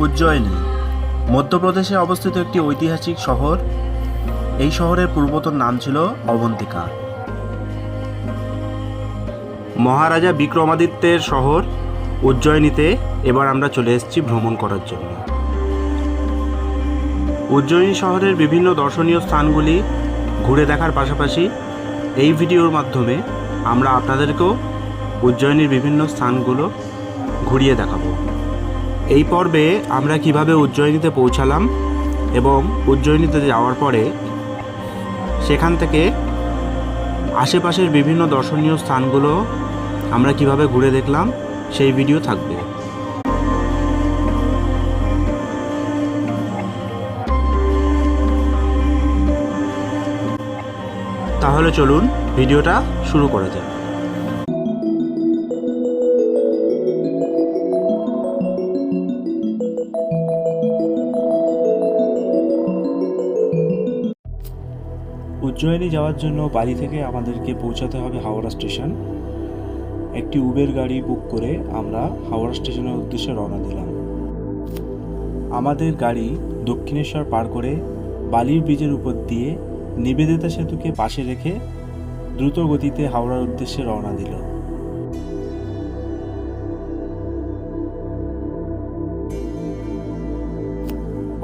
উজ্জয়িনী। মধ্যপ্রদেশে অবস্থিত একটি ঐতিহাসিক শহর। এই শহরের পূর্বতন নাম ছিল অবন্তিকা। মহারাজা বিক্রমাদিত্যের শহর উজ্জয়িনীতে। এবার আমরা চলে এসেছি ভ্রমণ করার জন্য। উজ্জয়িনী শহরের বিভিন্ন দর্শনীয় স্থানগুলি ঘুরে দেখার পাশাপাশি এই ভিডিওর মাধ্যমে আমরা আপনাদেরকেও উজ্জয়িনীর বিভিন্ন স্থানগুলো ঘুরিয়ে দেখাবো। এই পর্বে আমরা কীভাবে উজ্জয়িনীতে পৌঁছালাম এবং উজ্জয়িনীতে যাওয়ার পরে সেখান থেকে আশেপাশের বিভিন্ন দর্শনীয় স্থানগুলো আমরা কীভাবে ঘুরে দেখলাম, সেই ভিডিও থাকবে। তাহলে চলুন ভিডিওটা শুরু করা যাক। উজ্জয়িনী যাওয়ার জন্য বাড়ি থেকে আমাদেরকে পৌঁছাতে হবে হাওড়া স্টেশন। একটি উবের গাড়ি বুক করে আমরা হাওড়া স্টেশনের উদ্দেশ্যে রওনা দিলাম। আমাদের গাড়ি দক্ষিণেশ্বর পার করে বালির ব্রিজের উপর দিয়ে নিবেদিতা সেতুকে পাশে রেখে দ্রুত গতিতে হাওড়ার উদ্দেশ্যে রওনা দিল।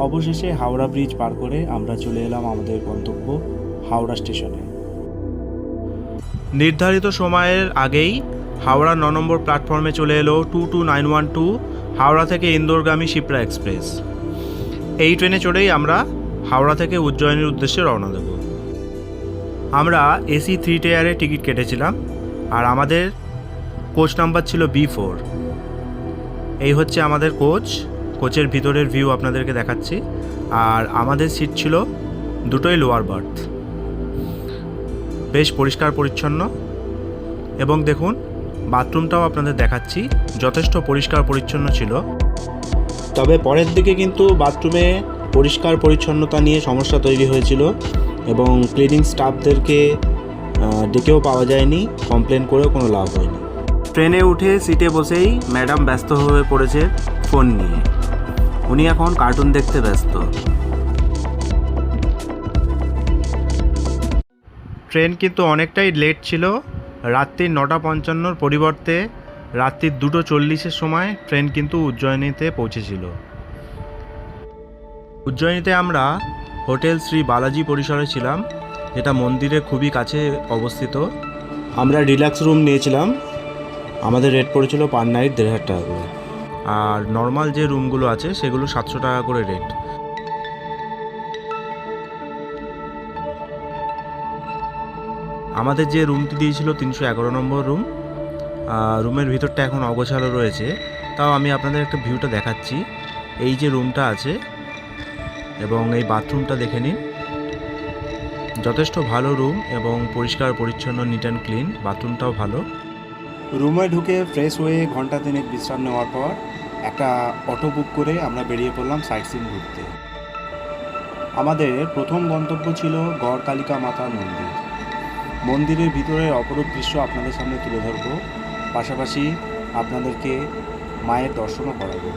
অবশেষে হাওড়া ব্রিজ পার করে আমরা চলে এলাম আমাদের গন্তব্য হাওড়া স্টেশনে। নির্ধারিত সময়ের আগেই হাওড়া ন নম্বর প্ল্যাটফর্মে চলে এলো two two nine one two, Howrah থেকে ইন্দোরগামী শিপ্রা এক্সপ্রেস। এই ট্রেনে চড়েই আমরা হাওড়া থেকে উজ্জয়িনীর উদ্দেশ্যে রওনা দেব। আমরা এসি থ্রি টায়ারে টিকিট কেটেছিলাম, আর আমাদের কোচ নাম্বার ছিল বি ফোর। এই হচ্ছে আমাদের কোচ, কোচের ভিতরের ভিউ আপনাদেরকে দেখাচ্ছি, আর আমাদের সিট ছিল দুটোই লোয়ার বার্থ। বেশ পরিষ্কার পরিচ্ছন্ন। এবং দেখুন বাথরুমটাও আপনাদের দেখাচ্ছি যথেষ্ট পরিষ্কার পরিচ্ছন্ন ছিল। তবে পরের দিকে কিন্তু বাথরুমে পরিষ্কার পরিচ্ছন্নতা নিয়ে সমস্যা তৈরি হয়েছিল এবং ক্লিনিং স্টাফদেরকে ডেকেও পাওয়া যায়নি কমপ্লেন করেও কোনো লাভ হয়নি। ট্রেনে উঠে সিটে বসেই ম্যাডাম ব্যস্ত হয়ে পড়েছে ফোন নিয়ে। উনি এখন কার্টুন দেখতে ব্যস্ত। ট্রেন কিন্তু অনেকটাই লেট ছিল। রাত্রির নটা পঞ্চান্নর পরিবর্তে রাত্রির দুটো চল্লিশের সময় ট্রেন কিন্তু উজ্জয়িনীতে পৌঁছেছিল। উজ্জয়িনীতে আমরা হোটেল শ্রী বালাজি পরিসরে ছিলাম, যেটা মন্দিরের খুবই কাছে অবস্থিত। আমরা রিল্যাক্স রুম নিয়েছিলাম। আমাদের রেট পড়েছিল পার নাইট দেড় হাজার টাকা করে। আর নর্মাল যে রুমগুলো আছে, সেগুলো সাতশো টাকা করে রেট আমাদের যে রুমটি দিয়েছিল তিনশো এগারো নম্বর রুম রুমের ভিতরটা এখন অগোছালো রয়েছে। তাও আমি আপনাদের একটা ভিউটা দেখাচ্ছি। এই যে রুমটা আছে এবং এই বাথরুমটা দেখে নিন। যথেষ্ট ভালো রুম এবং পরিষ্কার, পরিচ্ছন্ন নিট অ্যান্ড ক্লিন বাথরুমটাও ভালো। রুমে ঢুকে ফ্রেশ হয়ে ঘণ্টা তিনেক বিশ্রাম নেওয়ার পর একটা অটো বুক করে আমরা বেরিয়ে পড়লাম সাইট সিন ঘুরতে। আমাদের প্রথম গন্তব্য ছিল গড় কালিকা মাতার মন্দির। মন্দিরের ভিতরের অপরূপ দৃশ্য আপনাদের সামনে তুলে ধরবো। পাশাপাশি আপনাদেরকে মায়ের দর্শনও করাবো।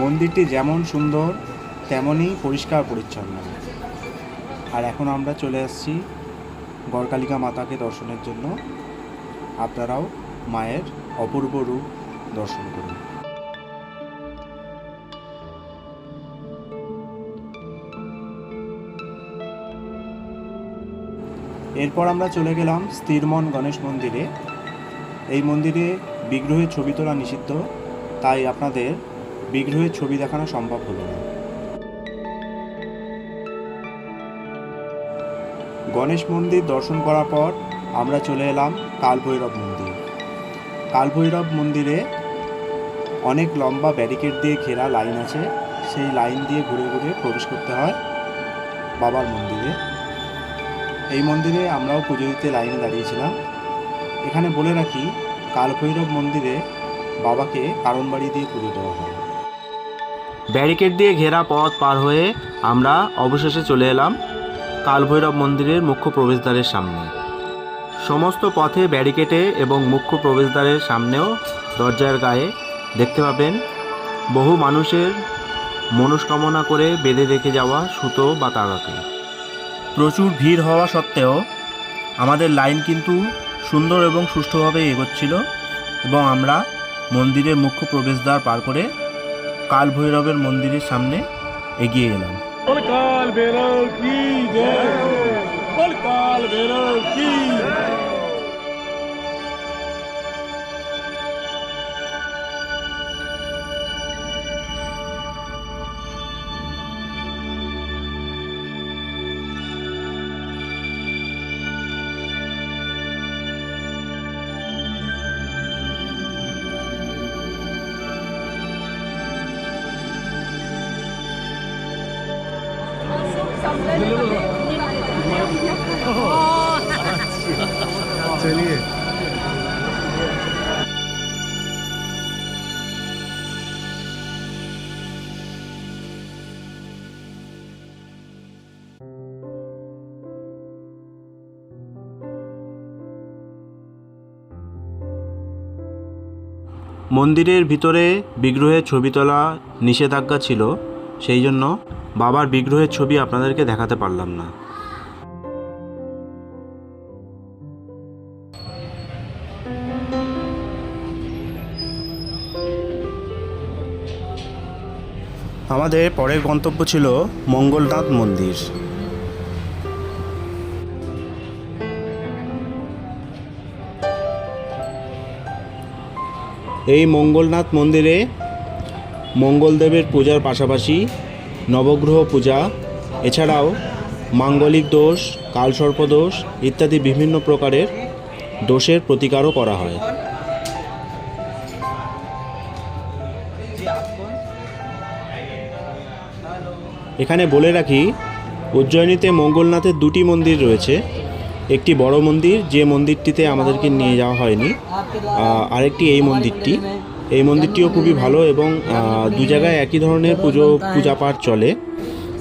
মন্দিরটি যেমন সুন্দর, তেমনই পরিষ্কার পরিচ্ছন্ন। আর এখন আমরা চলে আসছি গড়কালিকা মাতাকে দর্শনের জন্য। আপনারাও মায়ের অপূর্ব রূপ দর্শন করুন। এরপর আমরা চলে গেলাম স্থিরমন গণেশ মন্দিরে। এই মন্দিরে বিগ্রহের ছবি তোলা নিষিদ্ধ, তাই আপনাদের বিগ্রহের ছবি দেখানো সম্ভব হলো না। গণেশ মন্দির দর্শন করার পর আমরা চলে এলাম কালভৈরব মন্দির। কালভৈরব মন্দিরে অনেক লম্বা ব্যারিকেড দিয়ে ঘেরা লাইন আছে। সেই লাইন দিয়ে ঘুরে ঘুরে প্রবেশ করতে হয় বাবার মন্দিরে। এই মন্দিরে আমরাও পুজো দিতে লাইনে দাঁড়িয়েছিলাম। এখানে বলে রাখি, কালভৈরব মন্দিরে বাবাকে কারণ বাড়ি দিয়ে পুজো দেওয়া হয়। ব্যারিকেড দিয়ে ঘেরা পথ পার হয়ে আমরা অবশেষে চলে এলাম কালভৈরব মন্দিরের মুখ্য প্রবেশদ্বারের সামনে। সমস্ত পথে ব্যারিকেটে এবং মুখ্য প্রবেশদ্বারের সামনেও দরজার গায়ে দেখতে পাবেন বহু মানুষের মনস্কামনা করে বেঁধে রেখে যাওয়া সুতো বা তারাকে প্রচুর ভিড় হওয়া সত্ত্বেও আমাদের লাইন কিন্তু সুন্দর এবং সুষ্ঠুভাবে এগোচ্ছিল এবং আমরা মন্দিরের মুখ্য প্রবেশদ্বার পার করে কালভৈরবের মন্দিরের সামনে এগিয়ে এলাম। भैरव की जय। बोल काल भैरव की মন্দিরের ভিতরে বিগ্রহের ছবি তোলা নিষেধাজ্ঞা ছিল, সেই জন্য বাবার বিগ্রহের ছবি আপনাদেরকে দেখাতে পারলাম না। আমাদের পরের গন্তব্য ছিল মঙ্গলনাথ মন্দির। এই মঙ্গলনাথ মন্দিরে মঙ্গলদেবের পূজার পাশাপাশি নবগ্রহ পূজা, এছাড়াও মাঙ্গলিক দোষ, কালসর্প দোষ ইত্যাদি বিভিন্ন প্রকারের দোষের প্রতিকারও করা হয়। এখানে বলে রাখি, উজ্জয়িনীতে মঙ্গলনাথের দুটি মন্দির রয়েছে। একটি বড় মন্দির, যে মন্দিরটিতে আমাদেরকে নিয়ে যাওয়া হয়নি। আরেকটি এই মন্দিরটি। এই মন্দিরটিও খুবই ভালো এবং দু জায়গায় একই ধরনের পুজো, পূজা পাঠ চলে।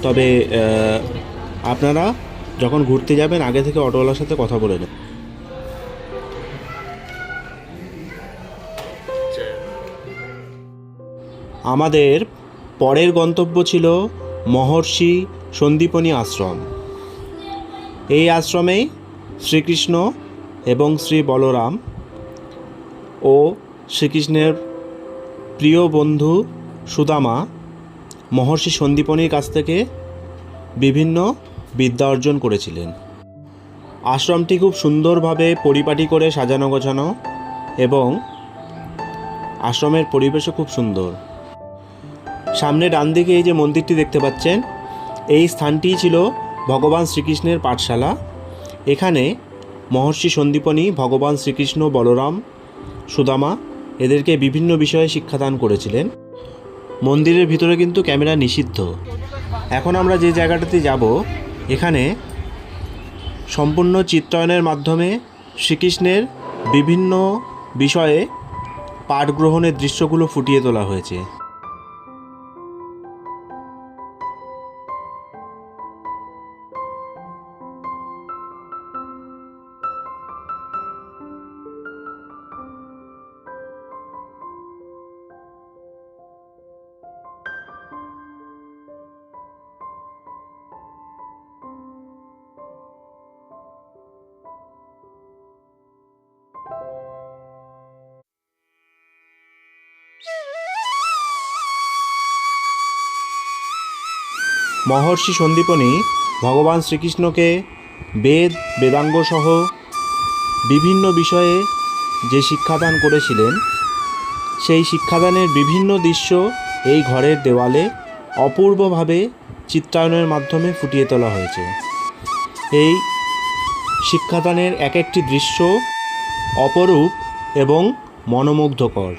তবে আপনারা যখন ঘুরতে যাবেন, আগে থেকে অটোওয়ালার সাথে কথা বলে নেন। আমাদের পরের গন্তব্য ছিল মহর্ষি সন্দীপনী আশ্রম। এই আশ্রমেই শ্রীকৃষ্ণ এবং শ্রী বলরাম ও শ্রীকৃষ্ণের প্রিয় বন্ধু সুদামা মহর্ষি সন্দীপনীর কাছ থেকে বিভিন্ন বিদ্যা অর্জন করেছিলেন। আশ্রমটি খুব সুন্দরভাবে পরিপাটি করে সাজানো গোছানো এবং আশ্রমের পরিবেশও খুব সুন্দর। সামনে ডান দিকে এই যে মন্দিরটি দেখতে পাচ্ছেন, এই স্থানটিই ছিল ভগবান শ্রীকৃষ্ণের পাঠশালা। এখানে মহর্ষি সন্দীপনী, ভগবান শ্রীকৃষ্ণ, বলরাম, সুদামা এদেরকে বিভিন্ন বিষয়ে শিক্ষাদান করেছিলেন। মন্দিরের ভিতরে কিন্তু ক্যামেরা নিষিদ্ধ। এখন আমরা যে জায়গাটাতে যাব, এখানে সম্পূর্ণ চিত্রায়নের মাধ্যমে শ্রীকৃষ্ণের বিভিন্ন বিষয়ে পাঠ গ্রহণের দৃশ্যগুলো ফুটিয়ে তোলা হয়েছে। মহর্ষি সন্দীপনী ভগবান শ্রীকৃষ্ণকে বেদ, বেদাঙ্গ সহ বিভিন্ন বিষয়ে যে শিক্ষাদান করেছিলেন, সেই শিক্ষাদানের বিভিন্ন দৃশ্য এই ঘরের দেওয়ালে অপূর্বভাবে চিত্রায়নের মাধ্যমে ফুটিয়ে তোলা হয়েছে। এই শিক্ষাদানের এক একটি দৃশ্য অপরূপ এবং মনোমুগ্ধকর।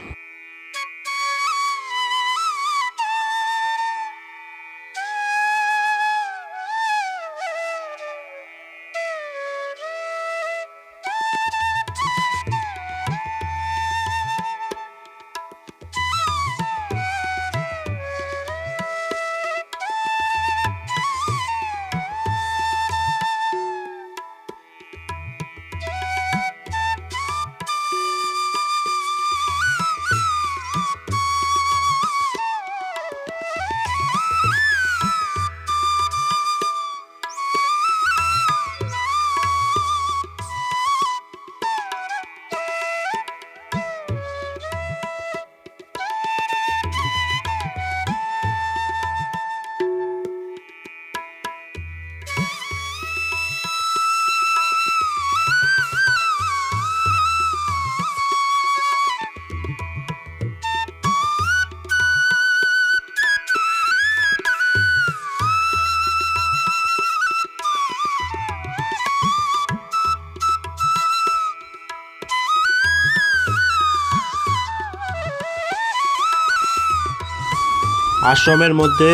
আশ্রমের মধ্যে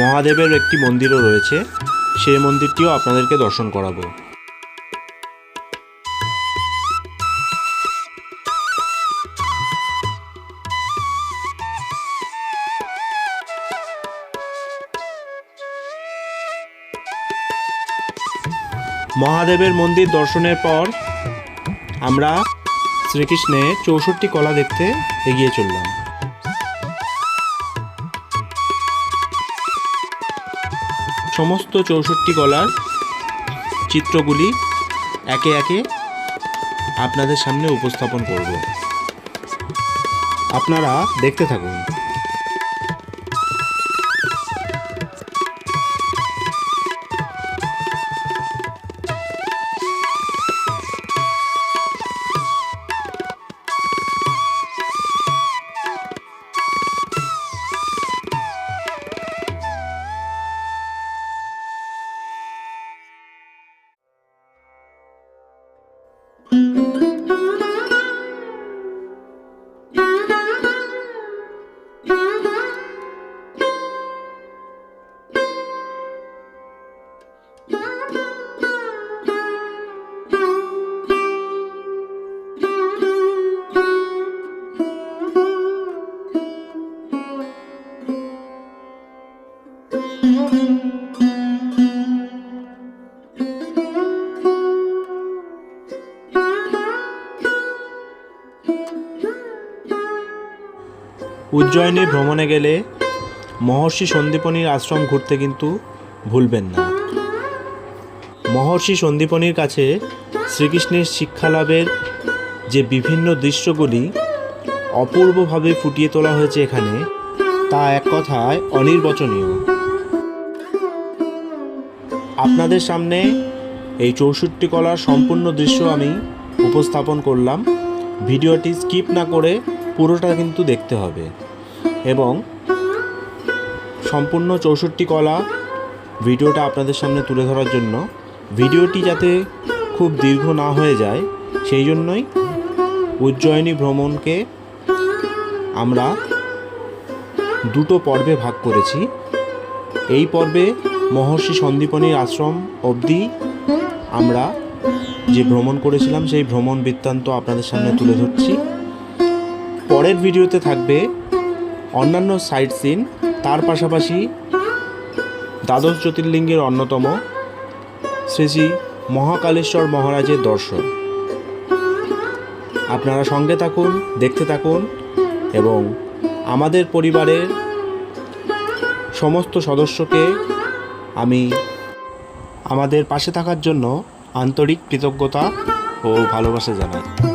মহাদেবের একটি মন্দিরও রয়েছে। সেই মন্দিরটিও আপনাদেরকে দর্শন করাবো। মহাদেবের মন্দির দর্শনের পর আমরা শ্রীকৃষ্ণের চৌষট্টি কলা দেখতে এগিয়ে চললাম। সমস্ত চৌষট্টি কলার চিত্রগুলি একে একে আপনাদের সামনে উপস্থাপন করব। আপনারা দেখতে থাকুন। উজ্জয়িনী ভ্রমণে গেলে মহর্ষি সন্দীপনীর আশ্রম ঘুরতে কিন্তু ভুলবেন না। মহর্ষি সন্দীপনীর কাছে শ্রীকৃষ্ণের শিক্ষালাভের যে বিভিন্ন দৃশ্যগুলি অপূর্বভাবে ফুটিয়ে তোলা হয়েছে এখানে, তা এক কথায় অনির্বচনীয়। আপনাদের সামনে এই চৌষট্টি কলার সম্পূর্ণ দৃশ্য আমি উপস্থাপন করলাম। ভিডিওটি স্কিপ না করে পুরোটা কিন্তু দেখতে হবে। এবং সম্পূর্ণ চৌষট্টি কলা ভিডিওটা আপনাদের সামনে তুলে ধরার জন্য ভিডিওটি যাতে খুব দীর্ঘ না হয়ে যায়, সেই জন্যই উজ্জয়িনী ভ্রমণকে আমরা দুটো পর্বে ভাগ করেছি। এই পর্বে মহর্ষি সন্দীপনীর আশ্রম অবধি আমরা যে ভ্রমণ করেছিলাম, সেই ভ্রমণ বৃত্তান্ত আপনাদের সামনে তুলে ধরছি। পরের ভিডিওতে থাকবে অন্যান্য সাইট সিন, তার পাশাপাশি দ্বাদশ জ্যোতির্লিঙ্গের অন্যতম শ্রী শ্রী মহাকালেশ্বর মহারাজের দর্শন। আপনারা সঙ্গে থাকুন, দেখতে থাকুন এবং আমাদের পরিবারের সমস্ত সদস্যকে আমি আমাদের পাশে থাকার জন্য আন্তরিক কৃতজ্ঞতা ও ভালোবাসা জানাই।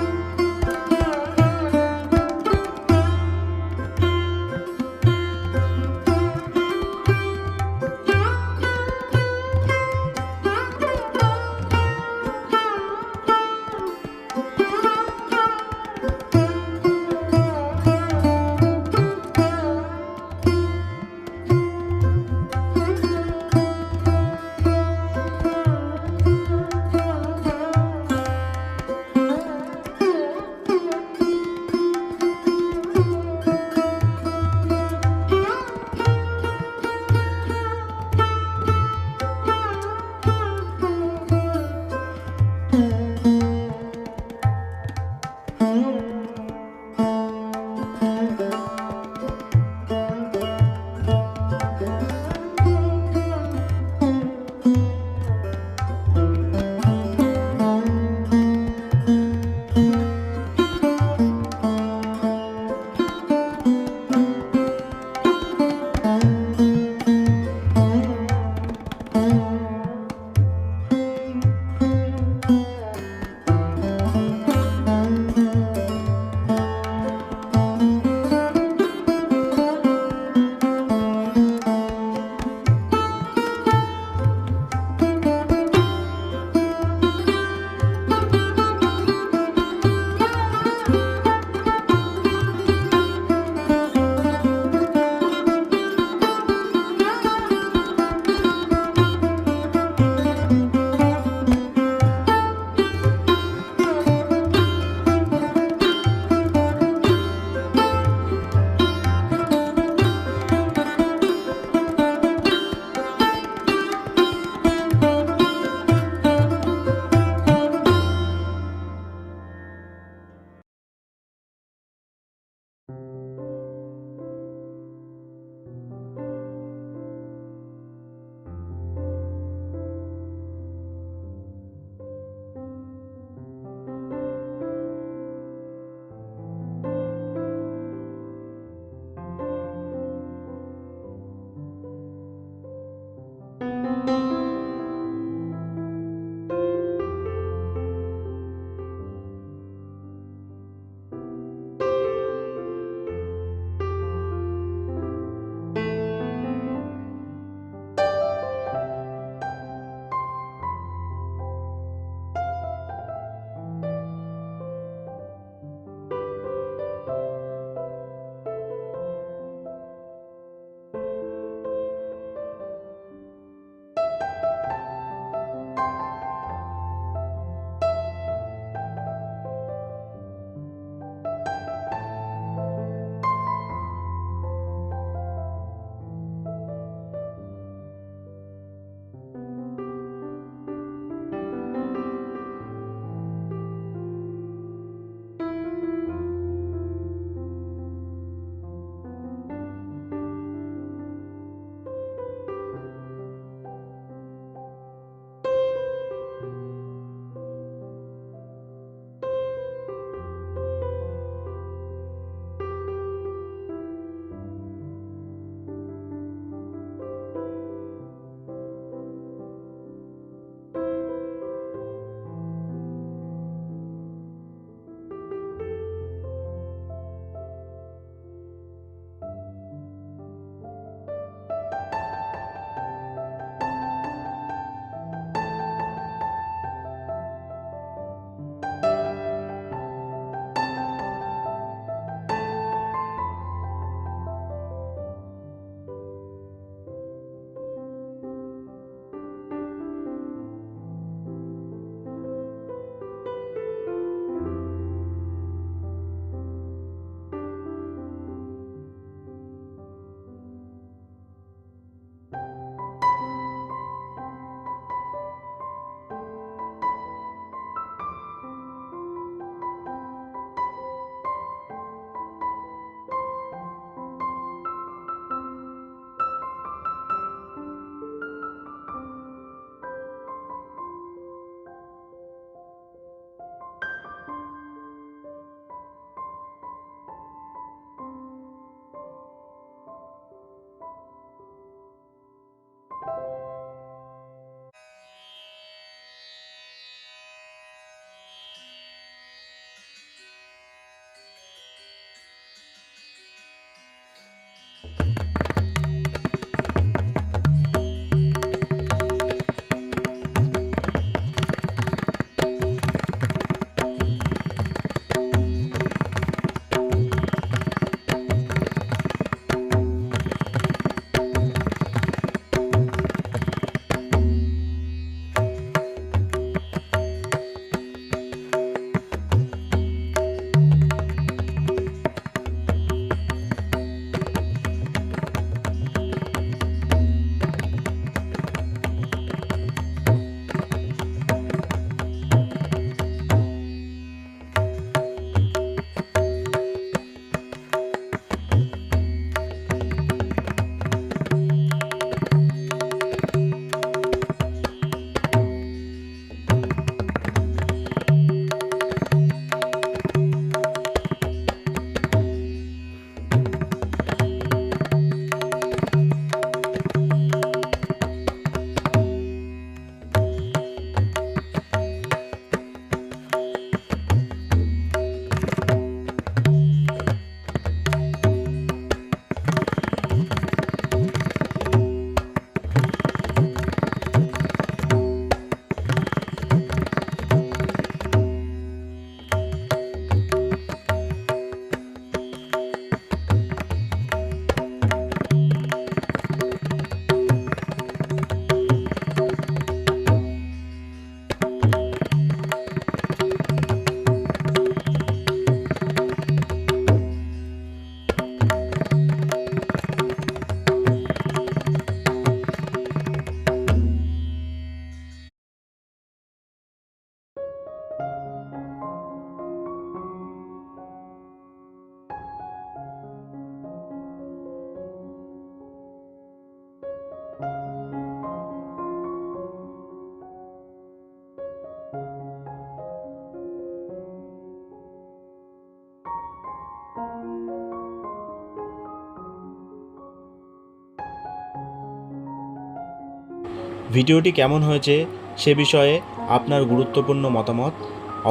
ভিডিওটি কেমন হয়েছে সে বিষয়ে আপনার গুরুত্বপূর্ণ মতামত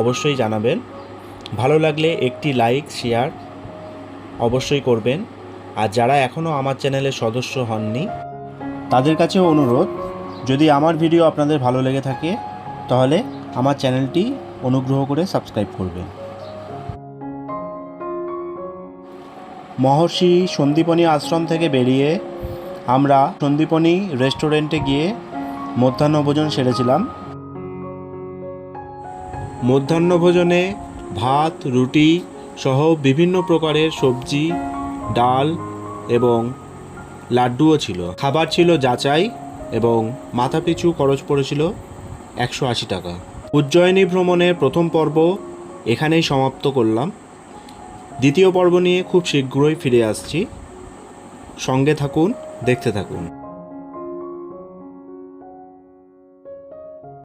অবশ্যই জানাবেন। ভালো লাগলে একটি লাইক, শেয়ার অবশ্যই করবেন। আর যারা এখনও আমার চ্যানেলের সদস্য হননি, তাদের কাছেও অনুরোধ, যদি আমার ভিডিও আপনাদের ভালো লেগে থাকে, তাহলে আমার চ্যানেলটি অনুগ্রহ করে সাবস্ক্রাইব করবেন। মহর্ষি সন্দীপনী আশ্রম থেকে বেরিয়ে আমরা সন্দীপনী রেস্টুরেন্টে গিয়ে মধ্যাহ্নভোজন সেরেছিলাম। মধ্যাহ্নভোজনে ভাত, রুটি সহ বিভিন্ন প্রকারের সবজি, ডাল এবং লাড্ডুও ছিল। খাবার ছিল যাচাই এবং মাথাপিছু খরচ পড়েছিল একশো আশি টাকা। উজ্জয়িনী ভ্রমণের প্রথম পর্ব এখানেই সমাপ্ত করলাম। দ্বিতীয় পর্ব নিয়ে খুব শীঘ্রই ফিরে আসছি। সঙ্গে থাকুন, দেখতে থাকুন।